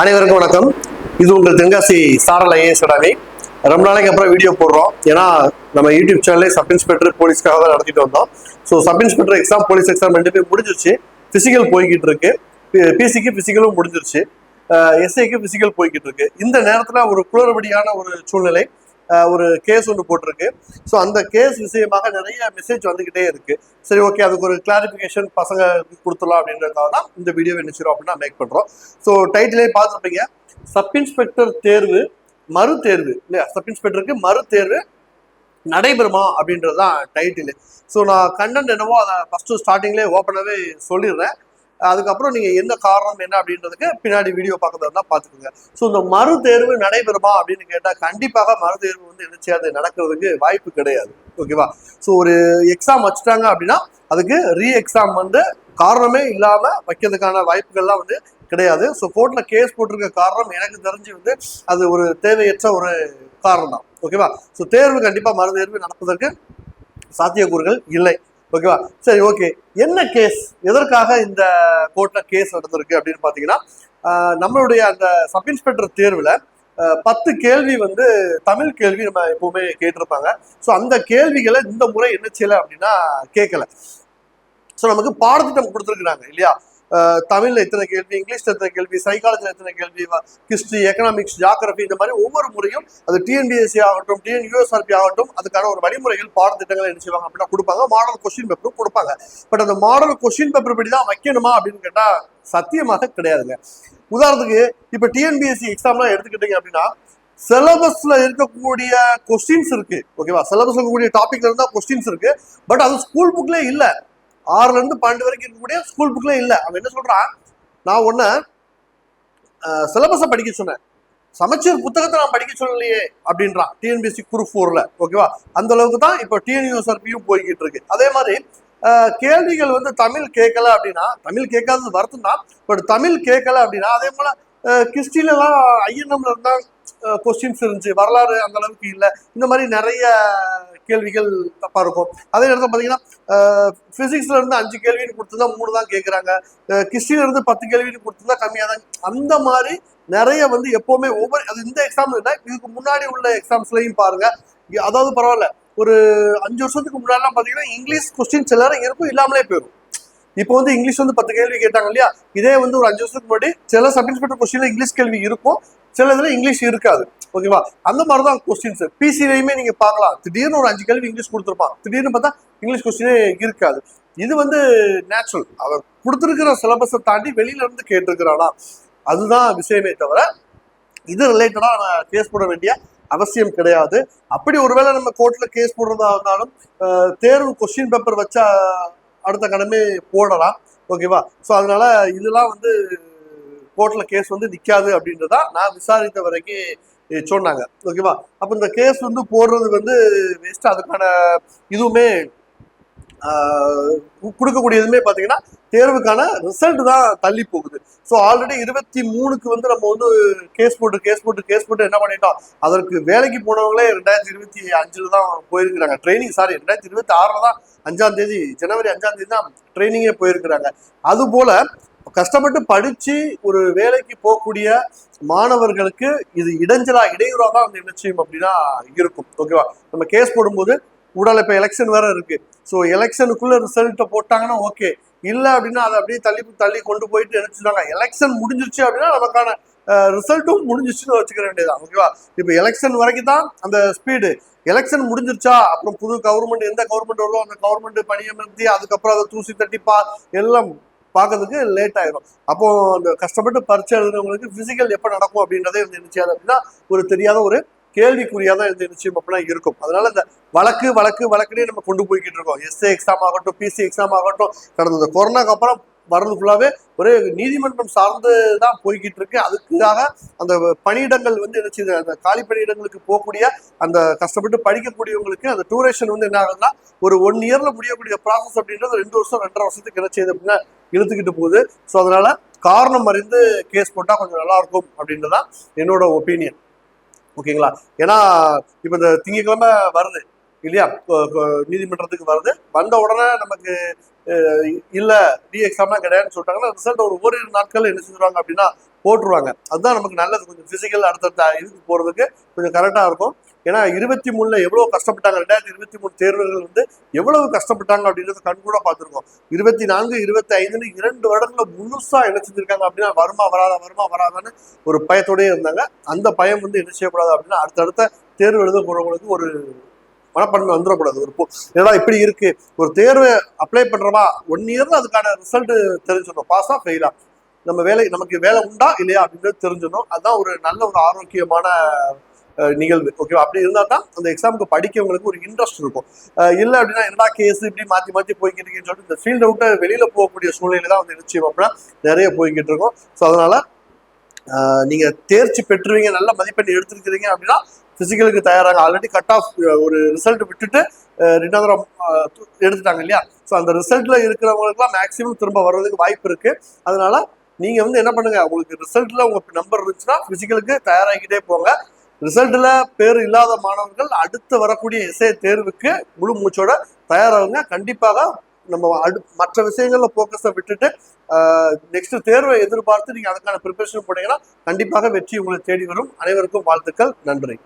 அனைவருக்கும் வணக்கம். இது உங்கள் தென்காசி சாரல் ஐஏஎஸ் அகாடமி. ரொம்ப நாளைக்கு அப்புறம் வீடியோ போடுறோம். ஏன்னா நம்ம யூடியூப் சேனல்லே சப் இன்ஸ்பெக்டர் போலீஸ்க்காக தான் நடத்திட்டு வந்தோம். So sub inspector exam police exam ரெண்டுமே முடிஞ்சிருச்சு. பிசிக்கல் போய்கிட்டு இருக்கு. பிசிக்கு பிசிக்கலும் முடிஞ்சிருச்சு. எஸ்ஐக்கு பிசிக்கல் போய்கிட்டு இருக்கு. இந்த நேரத்தில் ஒரு குளறுபடியான ஒரு சூழ்நிலை ஒரு கேஸ் ஒன்று போட்டிருக்கு. ஸோ அந்த கேஸ் விஷயமாக நிறைய மெசேஜ் வந்துக்கிட்டே இருக்கு. சரி ஓகே அதுக்கு ஒரு கிளாரிஃபிகேஷன் பசங்க கொடுத்துடலாம் அப்படின்றதுக்காக தான் இந்த வீடியோ நினைச்சிரும் அப்படின்னா மேக் பண்ணுறோம் ஸோ டைட்டிலே பார்த்துருப்பீங்க. சப் இன்ஸ்பெக்டர் தேர்வு மறு தேர்வு. இல்லையா? சப் இன்ஸ்பெக்டருக்கு மறு தேர்வு நடைபெறுமா அப்படின்றது தான் டைட்டில் ஸோ நான் கண்டென்ட் என்னவோ அதை ஃபஸ்ட்டு ஸ்டார்டிங்லேயே ஓப்பனாகவே சொல்லிடுறேன். அதுக்கப்புறம் நீங்கள் என்ன காரணம் என்ன அப்படின்றதுக்கு பின்னாடி வீடியோ பார்க்குறதா இருந்தால் பார்த்துக்கோங்க. ஸோ இந்த மறு தேர்வு நடைபெறுமா அப்படின்னு கேட்டால் கண்டிப்பாக மறு தேர்வு வந்து என்ன செய்யாது நடக்கிறதுக்கு வாய்ப்பு கிடையாது. ஓகேவா ஸோ ஒரு எக்ஸாம் வச்சுட்டாங்க அப்படின்னா அதுக்கு ரீ எக்ஸாம் வந்து காரணமே இல்லாமல் வைக்கிறதுக்கான வாய்ப்புகள்லாம் வந்து கிடையாது. ஸோ கோர்ட்டில் கேஸ் போட்டிருக்க காரணம் எனக்கு தெரிஞ்சு வந்து அது ஒரு தேவையற்ற ஒரு காரணம். தான் ஓகேவா ஸோ தேர்வு கண்டிப்பாக மறு தேர்வு நடப்பதற்கு சாத்தியக்கூறுகள் இல்லை. ஓகேவா? சரி ஓகே. என்ன கேஸ் எதற்காக இந்த கோர்ட்ல கேஸ் நடந்திருக்கு அப்படின்னு பார்த்தீங்கன்னா நம்மளுடைய அந்த சப் இன்ஸ்பெக்டர் தேர்வில் பத்து கேள்வி வந்து தமிழ் கேள்வி நம்ம எப்பவுமே கேட்டிருப்பாங்க. ஸோ அந்த கேள்விகளை இந்த முறை என்ன செய்யலை அப்படின்னா கேட்கல. ஸோ நமக்கு பாடத்திட்டம் கொடுத்துருக்குறாங்க இல்லையா? தமிழ்ல எத்தனை கேள்வி இங்கிலீஷ்ல எத்தனை கேள்வி சைக்காலஜில எத்தனை கேள்வி ஹிஸ்டரி எக்கனாமிக்ஸ் ஜாகிரபி இந்த மாதிரி ஒவ்வொரு முறையும் அது டிஎன்பிஎஸ்சி ஆகட்டும் டிஎன்யூஎஸ்ஆர்பி ஆகட்டும் அதுக்கான ஒரு வழிமுறைகள் பாடத்திட்டங்கள் என்ன செய்வாங்க அப்படின்னா கொடுப்பாங்க. மாடல் கொஸ்டின் பேப்பரும் கொடுப்பாங்க. பட் அந்த மாடல் கொஸ்டின் பேப்பர் படி தான் வைக்கணுமா அப்படின்னு கேட்டா சத்தியமாக கிடையாதுங்க. உதாரணத்துக்கு இப்ப டிஎன்பிஎஸ்சி எக்ஸாம்லாம் எடுத்துக்கிட்டீங்க அப்படின்னா சிலபஸ்ல இருக்கக்கூடிய கொஸ்டின்ஸ் இருக்கு. ஓகேவா சிலபஸ்ல இருக்கக்கூடிய டாபிக்ல இருந்தா கொஸ்டின்ஸ் இருக்கு. பட் அது ஸ்கூல் புக்ல இல்லை. ஆறுல இருந்து பன்னெண்டு வரைக்கும் இருக்கக்கூடிய ஸ்கூல் புக்ல இல்ல. அவன் என்ன சொல்றான்? நான் ஒன்னு சிலபஸை படிக்க சொன்னேன். சமச்சீர் புத்தகத்தை நான் படிக்க சொல்லலையே அப்படின்றான். டிஎன்பிஎஸ்சி குரூப் ஃபோர்ல ஓகேவா அந்த அளவுக்கு தான் இப்போ டிஎன்யூஎஸ்ஆர்பியும் போய்கிட்டு இருக்கு. அதே மாதிரி கேள்விகள் வந்து தமிழ் கேட்கல அப்படின்னா தமிழ் கேட்காதது வருத்தம் தான். பட் தமிழ் கேட்கல அப்படின்னா அதே போல கிறிஸ்டின்லாம் ஐஎன்எம்ல இருந்தா கொஸ்டின்ஸ் இருந்துச்சு. வரலாறு அந்த அளவுக்கு இல்லை. இந்த மாதிரி நிறைய கேள்விகள் தப்பா இருக்கும். அதே நேரத்தில் பார்த்தீங்கன்னா பிசிக்ஸ்ல இருந்து அஞ்சு கேள்வின்னு கொடுத்துருந்தா மூணு தான் கேட்குறாங்க கிறிஸ்டில இருந்து பத்து கேள்வின்னு கொடுத்துருந்தா கம்மியாக தான். அந்த மாதிரி நிறைய வந்து எப்பவுமே ஒவ்வொரு அது இந்த எக்ஸாம் இல்லை இதுக்கு முன்னாடி உள்ள எக்ஸாம்ஸ்லையும் பாருங்க. அதாவது பரவாயில்ல ஒரு அஞ்சு வருஷத்துக்கு முன்னாடிலாம் பார்த்தீங்கன்னா இங்கிலீஷ் கொஸ்டின்ஸ் எல்லாரும் இருக்கும் இல்லாமலே போயிடும் இப்போ வந்து இங்கிலீஷ் வந்து பத்து கேள்வி கேட்டாங்க இல்லையா? இதே வந்து ஒரு அஞ்சு வருஷத்துக்கு முன்னாடி சில சப் இன்ஸ்பெக்டர் கொஸ்டின்ல இங்கிலீஷ் கேள்வி இருக்கும். சில இதில் இங்கிலீஷ் இருக்காது. ஓகேவா? அந்த மாதிரி தான் கொஸ்டின்ஸ் பிசிலையுமே நீங்க பார்க்கலாம். திடீர்னு ஒரு அஞ்சு கேள்வி இங்கிலீஷ் கொடுத்துருப்பான். திடீர்னு பார்த்தா இங்கிலீஷ் கொஸ்டினே இருக்காது. இது வந்து நேச்சுரல் அவன் கொடுத்துருக்கிற சிலபஸை தாண்டி வெளியில இருந்து கேட்டிருக்கிறானா? அதுதான் விஷயமே தவிர இது ரிலேட்டடாக நான் கேஸ் போட வேண்டிய அவசியம் கிடையாது. அப்படி ஒருவேளை நம்ம கோர்ட்டில் கேஸ் போடுறதா இருந்தாலும் தேர்வு கொஸ்டின் பேப்பர் வச்சா அடுத்த கடமை போடலாம். ஓகேவா? ஸோ அதனால இதெல்லாம் வந்து கோர்ட்ல கேஸ் வந்து நிக்காது அப்படின்றதா நான் விசாரித்த வரைக்கும் சொன்னாங்க. ஓகேவா? அப்ப இந்த கேஸ் வந்து போடுறது வந்து வேஸ்ட் அதுக்கான இதுவுமே கொடுக்கக்கூடியதுமே பார்த்தீங்கன்னா தேர்வுக்கான ரிசல்ட் தான் தள்ளி போகுது. ஸோ ஆல்ரெடி இருபத்தி மூணுக்கு வந்து நம்ம வந்து கேஸ் போட்டு கேஸ் போட்டு கேஸ் போட்டு என்ன பண்ணிட்டோம்? அதற்கு வேலைக்கு போனவங்களே ரெண்டாயிரத்தி இருபத்தி அஞ்சில் தான் போயிருக்கிறாங்க. ட்ரைனிங் சாரி ரெண்டாயிரத்தி இருபத்தி ஆறில் தான் அஞ்சாம் தேதி ஜனவரி அஞ்சாம் தேதி தான் ட்ரைனிங்கே போயிருக்கிறாங்க. அதுபோல் கஷ்டப்பட்டு படிச்சு ஒரு வேலைக்கு போகக்கூடிய மாணவர்களுக்கு இது இடைஞ்சலா இடையூறா தான் வந்து என்ன செய்யும் அப்படின்னா இருக்கும். ஓகேவா? நம்ம கேஸ் போடும்போது உடல் இப்ப எலெக்ஷன் வேற இருக்கு. ஸோ எலெக்ஷனுக்குள்ள ரிசல்ட்டை போட்டாங்கன்னா ஓகே இல்லை அப்படின்னா அதை அப்படியே தள்ளி தள்ளி கொண்டு போயிட்டு நினைச்சிட்டாங்க. எலெக்ஷன் முடிஞ்சிருச்சு அப்படின்னா நமக்கான ரிசல்ட்டும் முடிஞ்சிச்சுன்னு வச்சுக்க வேண்டியதான் ஓகேவா? இப்போ எலெக்ஷன் வரைக்கும் தான் அந்த ஸ்பீடு எலெக்ஷன் முடிஞ்சிருச்சா? அப்புறம் புது கவர்மெண்ட் எந்த கவர்மெண்ட் வருதோ அந்த கவர்மெண்ட் பணியமர்த்தி அதுக்கப்புறம் அதை தூசி தட்டிப்பா எல்லாம் பார்க்கறதுக்கு லேட் ஆயிரும். அப்போ அந்த கஷ்டப்பட்டு பரிச்சை எழுதுறவங்களுக்கு பிசிக்கல் எப்போ நடக்கும் அப்படின்றதே வந்து நிச்சயம் அப்படின்னா ஒரு தெரியாத ஒரு கேள்விக்குறியாக தான் இந்த நிச்சயம் அப்படின்னா இருக்கும். அதனால இந்த வழக்கு வழக்கு வழக்குனே நம்ம கொண்டு போய்கிட்டு இருக்கோம். எஸ்ஏ எக்ஸாம் ஆகட்டும் பிசி எக்ஸாம் ஆகட்டும் கடந்த கொரோனாக்கு அப்புறம் வர்றது ஃபுல்லாவே ஒரு நீதிமன்றம் சார்ந்து தான் போய்கிட்டு இருக்கு அதுக்காக அந்த பணியிடங்கள் வந்து என்ன செய்யுது அந்த காலி பணியிடங்களுக்கு போகக்கூடிய அந்த கஷ்டப்பட்டு படிக்கக்கூடியவங்களுக்கு அந்த டூரேஷன் வந்து என்ன ஆகுதுன்னா ஒரு ஒன் இயர்ல முடியக்கூடிய ப்ராசஸ் அப்படின்றது ரெண்டு வருஷம் ரெண்டரை வருஷத்துக்கு என்ன செய்யுது அப்படின்னா இழுத்துக்கிட்டு போகுது. ஸோ அதனால காரணம் அறிந்து கேஸ் போட்டால் கொஞ்சம் நல்லா இருக்கும் அப்படின்றதான் என்னோட ஒப்பீனியன் ஓகேங்களா ஏன்னா இப்போ இந்த திங்கக்கிழமை வருது. இல்லையா? நீதிமன்றத்துக்கு வருது வந்த உடனே நமக்கு இல்லை பி டி எக்ஸாம்லாம் கிடையாதுன்னு சொல்லிட்டாங்கன்னா ரிசல்ட் ஒரு ஓரிரு நாட்கள் என்ன செஞ்சுருவாங்க அப்படின்னா போட்டுருவாங்க. அதுதான் நமக்கு நல்லது. கொஞ்சம் பிசிக்கல் அடுத்தடுத்த இதுக்கு போகிறதுக்கு கொஞ்சம் கரெக்டாக இருக்கும். ஏன்னா இருபத்தி மூணில் எவ்வளோ கஷ்டப்பட்டாங்க? ரெண்டாயிரத்தி இருபத்தி மூணு தேர்வுகள் வந்து எவ்வளவு கஷ்டப்பட்டாங்க அப்படின்றத கண்கூட பார்த்துருக்கோம். இருபத்தி நான்கு இருபத்தி ஐந்துன்னு இரண்டு வருடங்களில் முழுசாக என்ன செஞ்சிருக்காங்க அப்படின்னா வருமா வராதா வருமா வராதான்னு ஒரு பயத்தோடயே இருந்தாங்க. அந்த பயம் வந்து என்ன செய்யக்கூடாது அப்படின்னா அடுத்தடுத்த தேர்வு எழுத போகிறவங்களுக்கு ஒரு மனப்பான்மை வந்துடக்கூடாது. ஒரு ஏன்னா இப்படி இருக்கு? ஒரு தேர்வு அப்ளை பண்றோமா ஒன் இயர்ல அதுக்கான ரிசல்ட் தெரிஞ்சிடணும். பாஸா ஃபெயிலா நம்ம வேலை நமக்கு வேலை உண்டா இல்லையா? அப்படின்றது தெரிஞ்சிடணும். அதுதான் ஒரு நல்ல ஒரு ஆரோக்கியமான நிகழ்வு. ஓகேவா அப்படி இருந்தால் தான் அந்த எக்ஸாமுக்கு படிக்கவங்களுக்கு ஒரு இன்ட்ரெஸ்ட் இருக்கும். இல்லை இல்ல அப்படின்னா என்னடா கேஸ் இப்படி மாற்றி மாற்றி போய்கிட்டு இருக்குன்னு சொல்லிட்டு இந்த ஃபீல்டை விட்டு வெளியில போகக்கூடிய சூழ்நிலை தான் வந்து நிச்சயம் அப்படின்னா நிறைய போய்கிட்டு இருக்கும். ஸோ அதனால நீங்கள் நீங்க தேர்ச்சி பெற்றுவீங்க நல்ல மதிப்பெண் எடுத்திருக்கிறீங்க அப்படின்னா பிசிக்கலுக்கு தயாராக ஆல்ரெடி கட் ஆஃப் ஒரு ரிசல்ட் விட்டுட்டு ரெண்டாவது எடுத்துட்டாங்க இல்லையா? ஸோ அந்த ரிசல்ட்ல இருக்கிறவங்களுக்குலாம் மேக்ஸிமம் திரும்ப வர்றதுக்கு வாய்ப்பு இருக்கு. அதனால நீங்க வந்து என்ன பண்ணுங்க? உங்களுக்கு ரிசல்ட்ல உங்க நம்பர் இருந்துச்சுன்னா பிசிக்கலுக்கு தயாராகிக்கிட்டே போங்க. ரிசல்ட்ல பேர் இல்லாத மாணவர்கள் அடுத்து வரக்கூடிய இசை தேர்வுக்கு முழு மூச்சோட தயாராகுங்க. கண்டிப்பாக நம்ம அடு மற்ற விஷயங்கள்ல போக்கஸை விட்டுட்டு நெக்ஸ்ட் தேர்வை எதிர்பார்த்து நீங்க அதுக்கான ப்ரிப்பரேஷன் போனீங்கன்னா கண்டிப்பாக வெற்றி உங்களை தேடி வரும். அனைவருக்கும் வாழ்த்துக்கள். நன்றி.